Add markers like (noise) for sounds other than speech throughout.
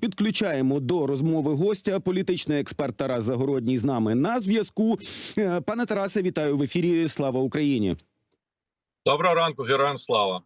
Підключаємо до розмови гостя, політичний експерт Тарас Загородній з нами на зв'язку. Е, Пане Тарасе, вітаю в ефірі. Слава Україні. Доброго ранку, героям слава.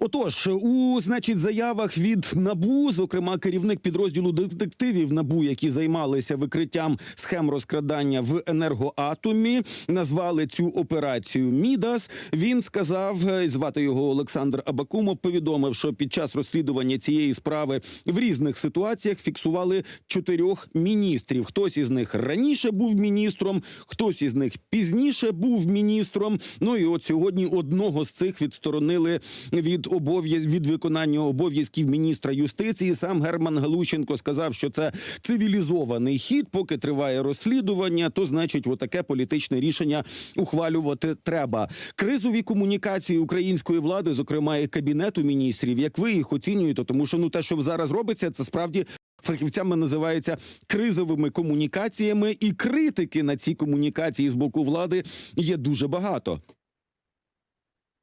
Отож, у значить заявах від набу, зокрема, керівник підрозділу детективів набу, які займалися викриттям схем розкрадання в енергоатомі, назвали цю операцію Мідас. Він сказав, е, звати його Олександр Абакумов, повідомив, що під час розслідування цієї справи в різних ситуаціях фіксували чотирьох міністрів. Хтось із них раніше був міністром, хтось із них пізніше був міністром. Ну і от сьогодні одного з цих відсторонили від обов'яз від виконання обов'язків міністра юстиції. Сам Герман Галущенко сказав, що це цивілізований хід. Поки триває розслідування, то значить, отаке політичне рішення ухвалювати треба. Кризові комунікації української влади, зокрема і кабінету міністрів, як ви їх оцінюєте, тому що ну те, що зараз робиться, це справді. Фахівцями називається кризовими комунікаціями, і критики на ці комунікації з боку влади є дуже багато.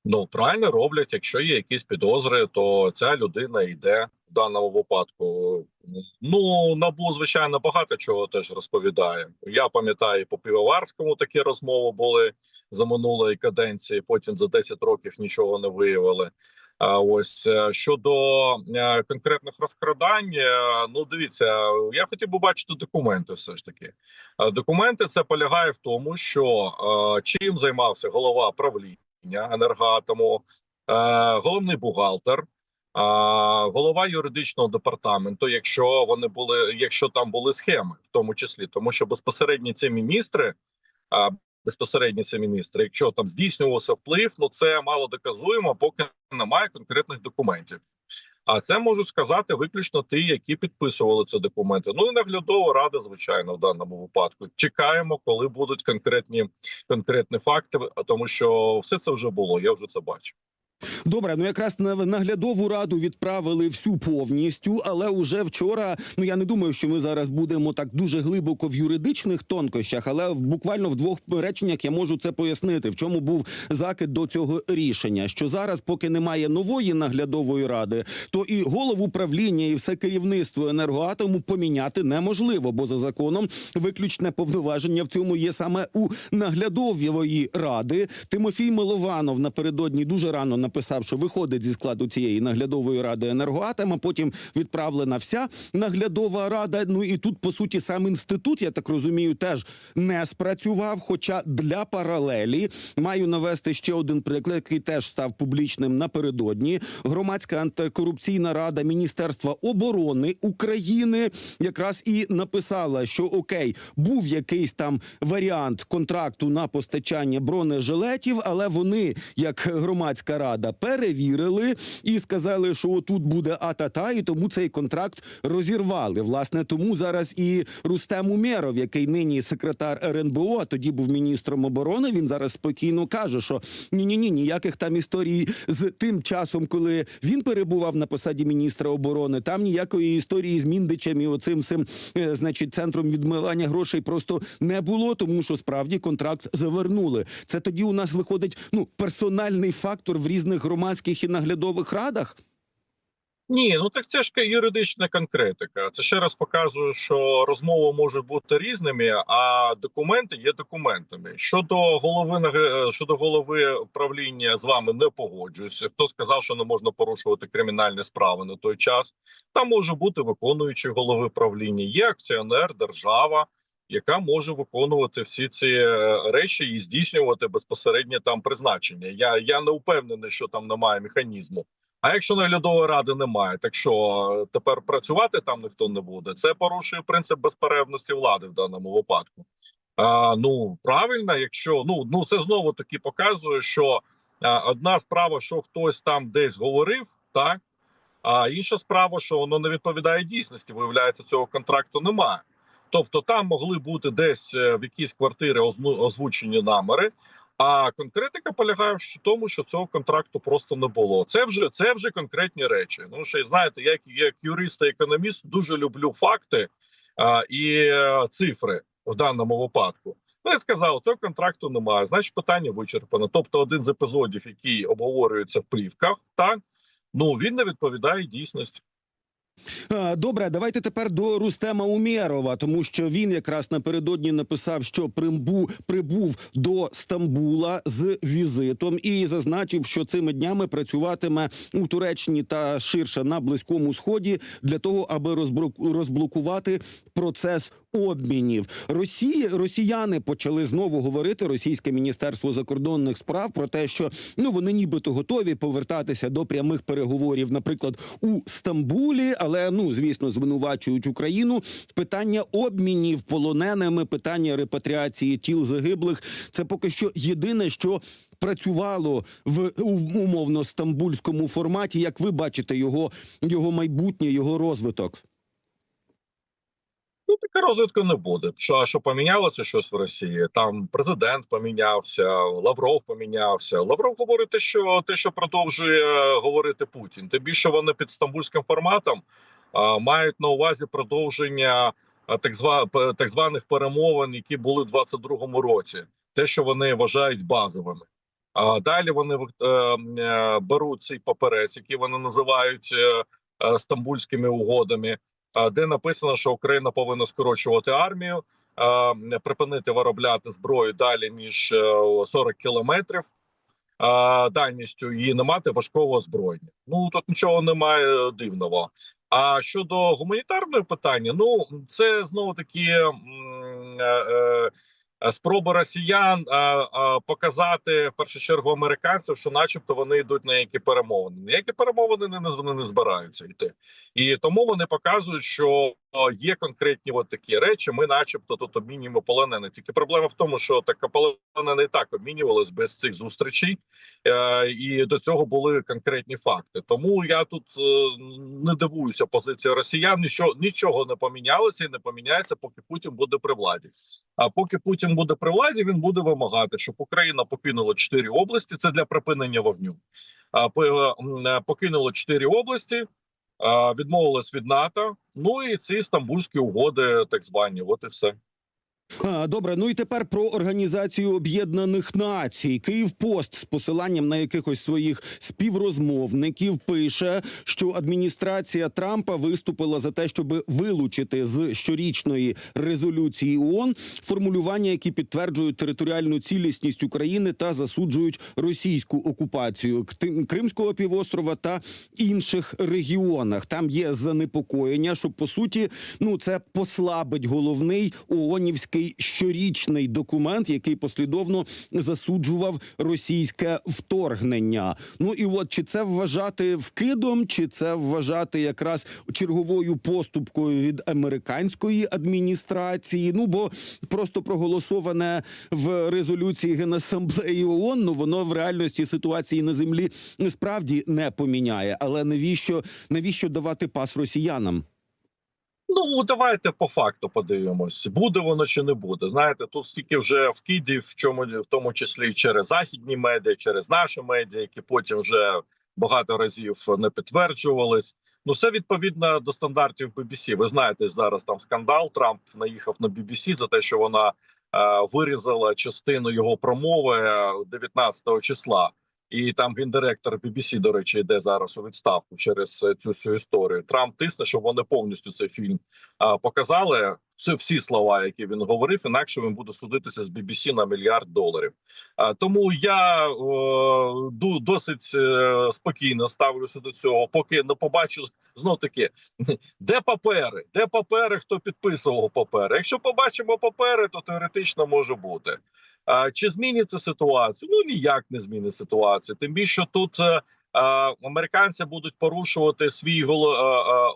Ну правильно роблять. Якщо є якісь підозри, то ця людина йде в даному випадку. Ну набу звичайно багато чого теж розповідає. Я пам'ятаю, по півоварському такі розмови були за минулої каденції. Потім за 10 років нічого не виявили. А ось е, щодо е, конкретних розкрадань, е, ну дивіться, я хотів би бачити документи. Все ж таки, документи це полягає в тому, що чим займався голова правління енергоатому, е, головний бухгалтер. Голова юридичного департаменту, якщо вони були, якщо там були схеми, в тому числі, тому що безпосередньо ці міністри, безпосередньо це міністри, якщо там здійснювався вплив, ну це мало доказуємо, поки немає конкретних документів. А це можуть сказати виключно ті, які підписували ці документи. Ну і наглядова рада, звичайно, в даному випадку. Чекаємо, коли будуть конкретні конкретні факти, тому що все це вже було. Я вже це бачив. Добре, ну якраз на наглядову раду відправили всю повністю, але уже вчора. Ну я не думаю, що ми зараз будемо так дуже глибоко в юридичних тонкощах, але буквально в двох реченнях я можу це пояснити. В чому був закид до цього рішення? Що зараз, поки немає нової наглядової ради, то і голову правління, і все керівництво енергоатому поміняти неможливо, бо за законом виключне повноваження в цьому є саме у наглядової ради. Тимофій Милованов напередодні дуже рано написав, що виходить зі складу цієї наглядової ради енергоатома. Потім відправлена вся наглядова рада. Ну і тут, по суті, сам інститут, я так розумію, теж не спрацював. Хоча для паралелі маю навести ще один приклад, який теж став публічним напередодні. Громадська антикорупційна рада Міністерства оборони України якраз і написала, що окей, був якийсь там варіант контракту на постачання бронежилетів, але вони, як громадська рада, перевірили і сказали, що тут буде а-та-та, і тому цей контракт розірвали. Власне, тому зараз і Рустем Умєров, який нині секретар РНБО, а тоді був міністром оборони. Він зараз спокійно каже, що ні, ні, ні, ніяких там історій з тим часом, коли він перебував на посаді міністра оборони. Там ніякої історії з Міндичем і оцим цим, е, значить, центром відмивання грошей просто не було, тому що справді контракт завернули. Це тоді у нас виходить ну персональний фактор в різних громадських і наглядових радах. Ні, ну так це ж юридична конкретика. Це ще раз показує, що розмови можуть бути різними, а документи є документами. Щодо голови наг- щодо голови правління з вами не погоджуюся. Хто сказав, що не можна порушувати кримінальні справи на той час? Там може бути виконуючий голови правління, є акціонер, держава. Яка може виконувати всі ці е, речі і здійснювати безпосередньо там призначення? Я я не впевнений, що там немає механізму. А якщо наглядової ради немає, так що е, тепер працювати там ніхто не буде. Це порушує принцип безперервності влади в даному випадку. А, ну правильно, якщо ну ну це знову таки показує, що а, одна справа, що хтось там десь говорив, так а інша справа, що воно не відповідає дійсності. Виявляється, цього контракту немає. Тобто там могли бути десь е, в якійсь квартирі озну- озвучені намери. А конкретика полягає в тому, що цього контракту просто не було. Це вже це вже конкретні речі. Ну що знаєте, як як юрист та економіст дуже люблю факти а, і е, цифри в даному випадку. Ну, я сказав, цього контракту немає. Значить, питання вичерпано. Тобто, один з епізодів, який обговорюється в плівках, так ну він не відповідає дійсності. А, Добре, давайте тепер до Рустема Умєрова, тому що він якраз напередодні написав, що примбу прибув до Стамбула з візитом і зазначив, що цими днями працюватиме у Туреччині та ширше на близькому сході для того, аби розблокувати процес обмінів. Росії росіяни почали знову говорити російське міністерство закордонних справ про те, що ну вони нібито готові повертатися до прямих переговорів, наприклад, у Стамбулі, але ну звісно звинувачують Україну. Питання обмінів полоненими, питання репатріації тіл загиблих це поки що єдине, що працювало в умовно стамбульському форматі. Як ви бачите його, його майбутнє, його розвиток? Розвитку не буде. Що, що помінялося щось в Росії? Там президент помінявся, Лавров помінявся. Лавров говорить що те, що продовжує говорити Путін. Тим більше вони під стамбульським форматом а, мають на увазі продовження так, зва, так званих перемовин, які були в 22-му році. Те, що вони вважають базовими. А далі вони е, е, беруть цей паперець, який вони називають е, стамбульськими угодами де написано, що Україна повинна скорочувати армію, припинити виробляти зброю далі ніж е, 40 кілометрів дальністю і не мати важкого озброєння. Ну тут нічого немає дивного. А щодо гуманітарного питання, ну це знову таки е, е, спроба росіян а, а, показати в першу чергу американців, що, начебто, вони йдуть на які перемовини. Ніякі перемовини не, вони не збираються йти, і тому вони показують, що є конкретні от такі речі. Ми, начебто, тут обмінюємо полонених. Тільки проблема в тому, що така полонена і так обмінювалась без цих зустрічей, е, і до цього були конкретні факти. Тому я тут е, не дивуюся позиції росіян. Нічого нічого не помінялося і не поміняється, поки Путін буде при владі. А поки Путін буде при владі, він буде вимагати, щоб Україна покинула чотири області. Це для припинення вогню. По- е, покинула чотири області, відмовилась від НАТО. Ну і ці стамбульські угоди, так звані. От і все. Добре, ну і тепер про організацію Об'єднаних Націй. Київпост з посиланням на якихось своїх співрозмовників пише, що адміністрація Трампа виступила за те, щоб вилучити з щорічної резолюції ООН формулювання, які підтверджують територіальну цілісність України та засуджують російську окупацію Кримського півострова та інших регіонах. Там є занепокоєння, що по суті, ну це послабить головний ООНівський щорічний документ, який послідовно засуджував російське вторгнення. Ну і от чи це вважати вкидом, чи це вважати якраз черговою поступкою від американської адміністрації? Ну бо просто проголосоване в резолюції Генасамблеї ООН, ну воно в реальності ситуації на землі справді не поміняє. Але навіщо навіщо давати пас росіянам? Ну давайте по факту подивимось, буде воно чи не буде. Знаєте, тут стільки вже вкидів, в чому в тому числі через західні медіа, через наші медіа, які потім вже багато разів не підтверджувались. Ну, все відповідно до стандартів BBC. Ви знаєте, зараз там скандал. Трамп наїхав на BBC за те, що вона е, вирізала частину його промови е, 19 числа. І там гендиректор BBC, до речі, йде зараз у відставку через е, цю всю історію. Трамп тисне, щоб вони повністю цей фільм а, показали. Це всі слова, які він говорив, інакше він буде судитися з BBC на мільярд доларів. А, тому я ду- досить е, спокійно ставлюся до цього, поки не побачу знов таки, (laughs) де папери, де папери, хто підписував папери. Якщо побачимо папери, то теоретично може бути. Чи зміниться ситуацію? Ну ніяк не змінить ситуацію. Тим більше тут е, американці будуть порушувати свій а,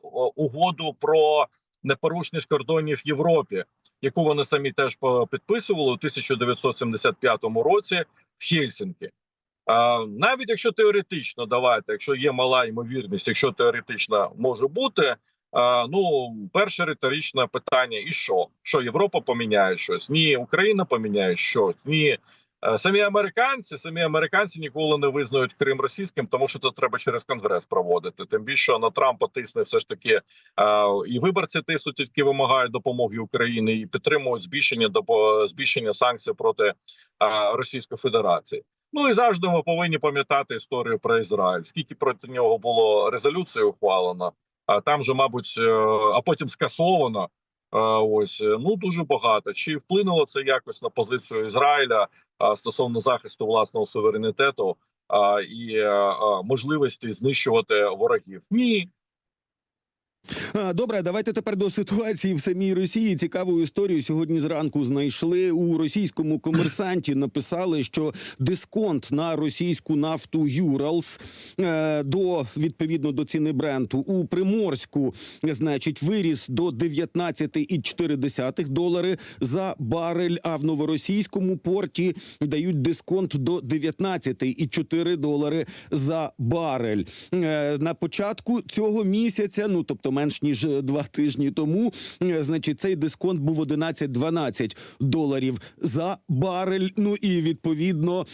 о- угоду про непорушність кордонів Європі, яку вони самі теж підписували у 1975 році в Хельсінкі. Навіть якщо теоретично, давайте, якщо є мала ймовірність, якщо теоретично може бути. А, ну, перше риторичне питання: і що? Що Європа поміняє щось? Ні, Україна поміняє щось. Ні, Е, самі американці, самі американці ніколи не визнають Крим російським, тому що це треба через конгрес проводити. Тим більше на Трампа тисне все ж таки е, і виборці тиснуть, які вимагають допомоги Україні, і підтримують збільшення збільшення санкцій проти е, Російської Федерації. Ну і завжди ми повинні пам'ятати історію про Ізраїль. Скільки проти нього було резолюцій ухвалено, А там же, мабуть, е, а потім скасовано. Е, Ось е, ну дуже багато. Чи вплинуло це якось на позицію Ізраїля стосовно захисту власного суверенітету і можливості знищувати ворогів? Ні, Добре, давайте тепер до ситуації в самій Росії. Цікаву історію сьогодні зранку знайшли у російському комерсанті. Написали, що дисконт на російську нафту Юралс е, до відповідно до ціни бренду у Приморську, значить, виріс до 19,4 долари за барель. А в новоросійському порті дають дисконт до 19,4 долари за барель. Е, На початку цього місяця, ну тобто менш ніж е, два тижні тому, е, значить, цей дисконт був 11-12 доларів за барель. Ну і відповідно,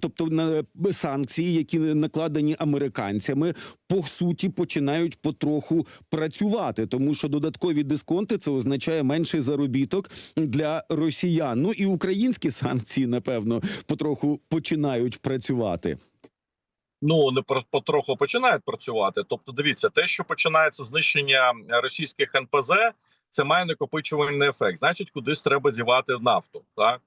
тобто на санкції, які накладені американцями, по суті починають потроху працювати, тому що додаткові дисконти це означає менший заробіток для росіян. Ну і українські санкції, напевно, потроху починають працювати. Ну не потроху починають працювати. Тобто, дивіться, те, що починається знищення російських НПЗ, це має накопичувальний ефект. Значить, кудись треба дівати нафту. Так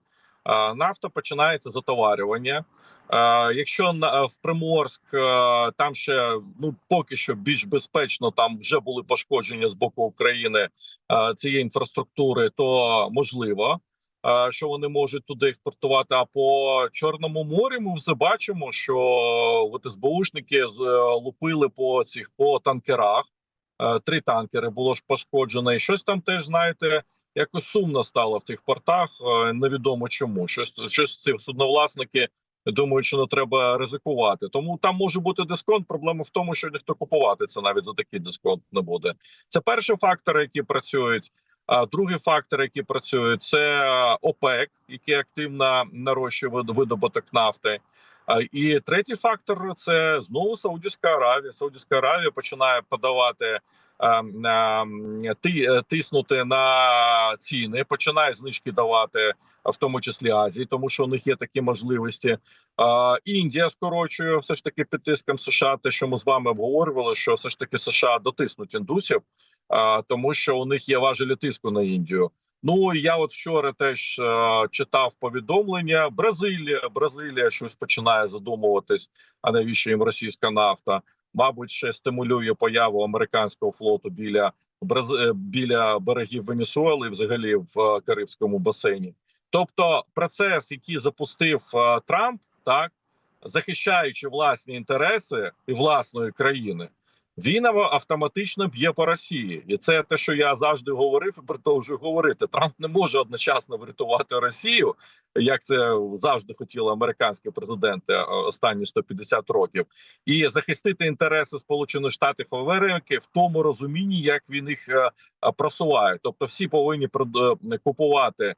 а, нафта починається затоварювання. А, якщо на в Приморськ е, там ще ну поки що більш безпечно, там вже були пошкодження з боку України е, цієї інфраструктури, то можливо. Е, Що вони можуть туди експортувати? А по чорному морі ми вже бачимо, що от СБУшники лупили по цих по танкерах. Е, Три танкери було ж пошкоджено, і щось там теж знаєте, якось сумно стало в тих портах. е, Невідомо чому. Щось щось ці судновласники думають, що не треба ризикувати. Тому там може бути дисконт. Проблема в тому, що ніхто купувати це навіть за такий дисконт не буде. Це перші фактори, які працюють. А другий фактор, який працює, це ОПЕК, який активно нарощує видобуток нафти. І третій фактор це знову Саудівська Аравія. Саудівська Аравія починає подавати ти- тиснути на ціни, починає знижки давати, в тому числі Азії, тому що у них є такі можливості. Індія скорочує все ж таки під тиском США. Те, що ми з вами обговорювали, що все ж таки США дотиснуть індусів, тому що у них є важелі тиску на Індію. Ну я от вчора теж е, читав повідомлення. Бразилія, Бразилія щось починає задумуватись, а навіщо їм російська нафта? Мабуть, ще стимулює появу американського флоту біля е, біля берегів Венесуели, взагалі в е, Карибському басейні. Тобто, процес, який запустив е, Трамп, так захищаючи власні інтереси і власної країни, він автоматично б'є по Росії, і це те, що я завжди говорив і продовжую говорити. Трамп не може одночасно врятувати Росію, як це завжди хотіли американські президенти е, останні 150 років, і захистити інтереси Сполучених Штатів Америки в тому розумінні, як він їх е, е, просуває. Тобто, всі повинні купувати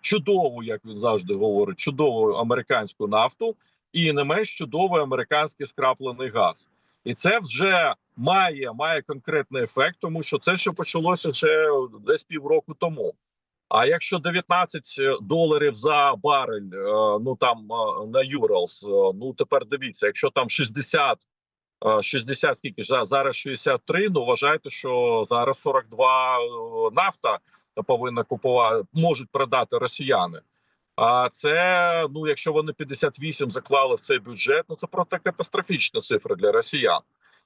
чудову, як він завжди говорить, чудову американську нафту і не менш чудовий американський скраплений газ. І це вже має має конкретний ефект, тому що це ще почалося ще десь півроку тому. А якщо 19 доларів за барель, е, ну там е, на Юралс, е, ну тепер дивіться, якщо там 60, е, 60 скільки ж, зараз 63, ну вважайте, що зараз 42 е, нафта повинна купувати, можуть продати росіяни. А це ну, якщо вони 58 заклали в цей бюджет, ну це просто катастрофічна цифра для росіян.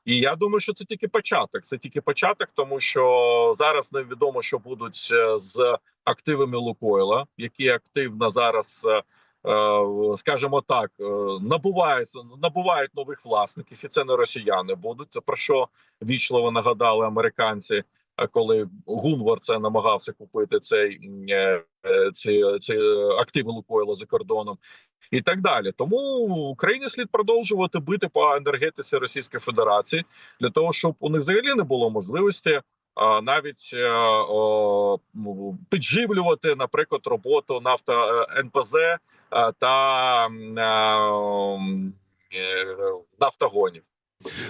І я думаю, що це тільки початок. Це тільки початок, тому що зараз невідомо, що будуть е, з активами Лукойла, які активно зараз, е, е, скажімо так, набуваються, набувають нових власників, і це не росіяни будуть. Про що вічливо нагадали американці. Коли Гунвар це намагався купити цей е, е, ці, ці активи Лукойла за кордоном, і так далі. Тому Україні слід продовжувати бити по енергетиці Російської Федерації для того, щоб у них взагалі не було можливості а, навіть е, о, підживлювати, наприклад, роботу нафта НПЗ та е, нафтогонів.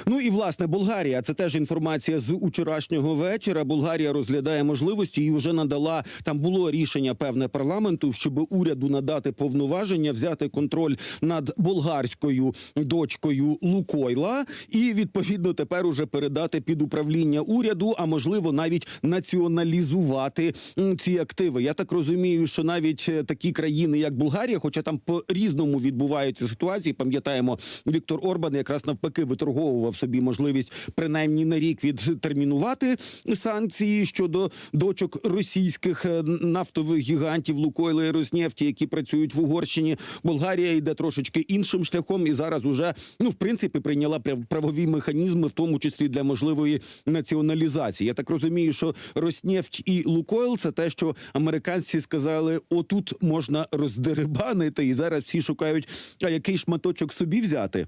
Ну і власне Болгарія. Це теж інформація з учорашнього вечора. Болгарія розглядає можливості і вже надала там було рішення певне парламенту, щоб уряду надати повноваження, взяти контроль над болгарською дочкою Лукойла, і відповідно тепер уже передати під управління уряду, а можливо навіть націоналізувати ці активи. Я так розумію, що навіть е, такі країни, як Болгарія, хоча там по різному відбуваються ситуації, пам'ятаємо, Віктор Орбан якраз навпаки виторговував собі можливість принаймні на рік відтермінувати санкції щодо дочок російських е, нафтових гігантів Лукойла і Роснефті, які працюють в Угорщині. Болгарія йде трошечки іншим шляхом, і зараз уже ну в принципі прийняла прав- правові механізми, в тому числі для можливої націоналізації. Я так розумію, що Роснефть і Лукойл це те, що американці сказали: отут можна роздерибанити, і зараз всі шукають, а який шматочок собі взяти.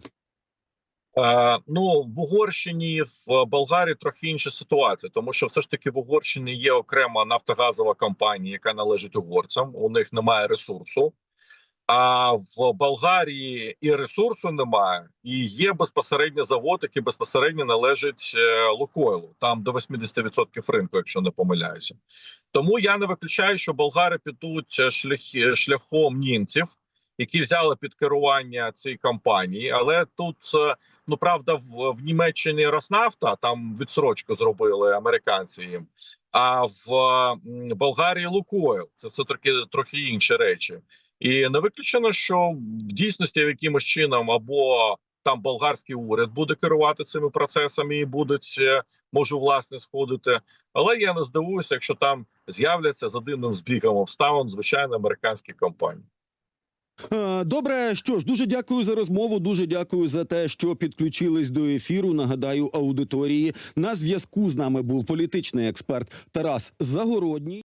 Е, ну в Угорщині в Болгарії трохи інша ситуація, тому що все ж таки в Угорщині є окрема нафтогазова компанія, яка належить угорцям. У них немає ресурсу. А в Болгарії і ресурсу немає, і є безпосередньо завод, який безпосередньо належить е, Лукойлу, там до 80% ринку, якщо не помиляюся. Тому я не виключаю, що болгари підуть е, шляхом німців, які взяли під керування ці компанії. Але тут е, ну правда, в, в Німеччині Роснафта там відсрочку зробили американці їм. А в Болгарії Лукойл це все таки трохи інші речі. І не виключено, що в дійсності якимось чином або там болгарський уряд буде керувати цими процесами і будуть е, може власне сходити. Але я не здивуюся, якщо там з'являться за дивним збігом обставин звичайно американські компанії. Е, Добре, що ж, дуже дякую за розмову. Дуже дякую за те, що підключились до ефіру. Нагадаю, аудиторії на зв'язку з нами був політичний експерт Тарас Загородній.